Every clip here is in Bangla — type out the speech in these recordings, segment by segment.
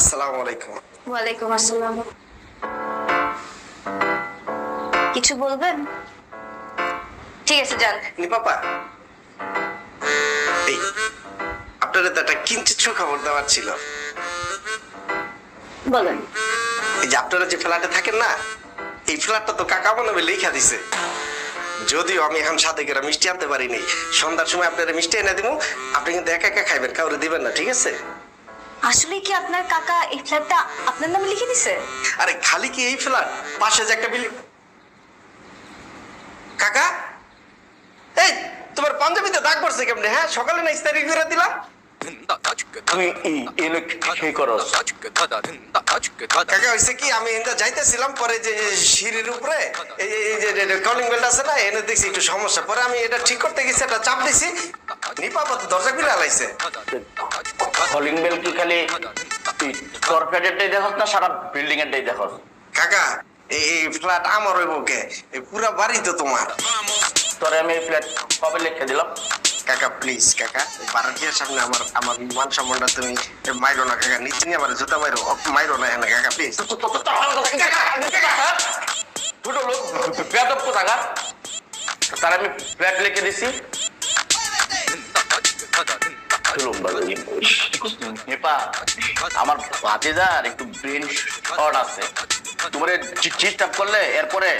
আসসালামু আলাইকুম। ওয়ালাইকুম আসসালাম। কিছু বলবেন? ঠিক আছে যান। তো একটা কিঞ্চিত খবর দেওয়ার ছিল। বলেন। এই যে আপনারা যে ফ্ল্যাটে থাকেন না এই ফ্ল্যাটটা তো কাকা মনে হয় লেখা দিছে। যদিও আমি এখন সাথে করে মিষ্টি আনতে পারিনি। সন্ধ্যার সময় আপনারা মিষ্টি এনে দিব আপনি কিন্তু একা একা খাইবেন কাউরে দিবেন না ঠিক আছে? আসলে কি আপনার কাকা এই ফ্ল্যাটটা আপনার নামে লিখে দিছে? আরে খালি কি এই ফ্ল্যাট পাশে যে একটা বিল্ডিং কাকা? এই তোমার পাঞ্জাবিতে দাগ পড়ছে কেমনে? হ্যাঁ সকালে না ইস্তারি করে দিলাম। কি করস? কাকা হয়েছে কি আমি যাইতেছিলাম পরে যে সিঁড়ির উপরে এই এই যে কলিং বেল আছে না এনে দেখছি একটু সমস্যা। পরে আমি এটা ঠিক করতে গেছি একটা চাপ দিছি। নিপা দরজা খুলে আলাইছে। কলিং বেল কি খালি তোর দেখস না সারা বিল্ডিং এরটাই দেখস? কাকা এই ফ্ল্যাট আমার হইব কে? এই পুরা বাড়ি তো তোমার। তোরে আমি এই ফ্ল্যাট কবে লিখে দিলাম? কাকা প্লিজ কাকা বারাটিয়ার সামনে আমার আমার মান সম্মানটা তুমি মাইরো না কাকা নিচে নিয়ে আমার জুতা মাইরো মাইরো না এখানে কাকা প্লিজ দুটো লোক বেদব কোথাকার? তার আমি ফ্ল্যাট লিখে দিছি। আমার ভাতিজার একটু ব্রেন শর্ট আছে। তোমার ডিস্টার্ব করলে এরপরে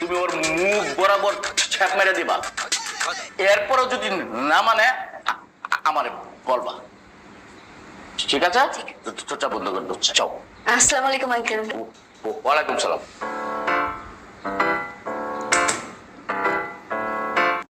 তুমি ওর মুখ বরাবর ছ্যাপ মেরে দিবা। এরপরে যদি না মানে আমারে বলবা। ঠিক আছে? চোটা বন্ধ করে দিচ্ছে চাও আসসালামু আলাইকুম আঙ্কেল ওয়ালাইকুম সালাম।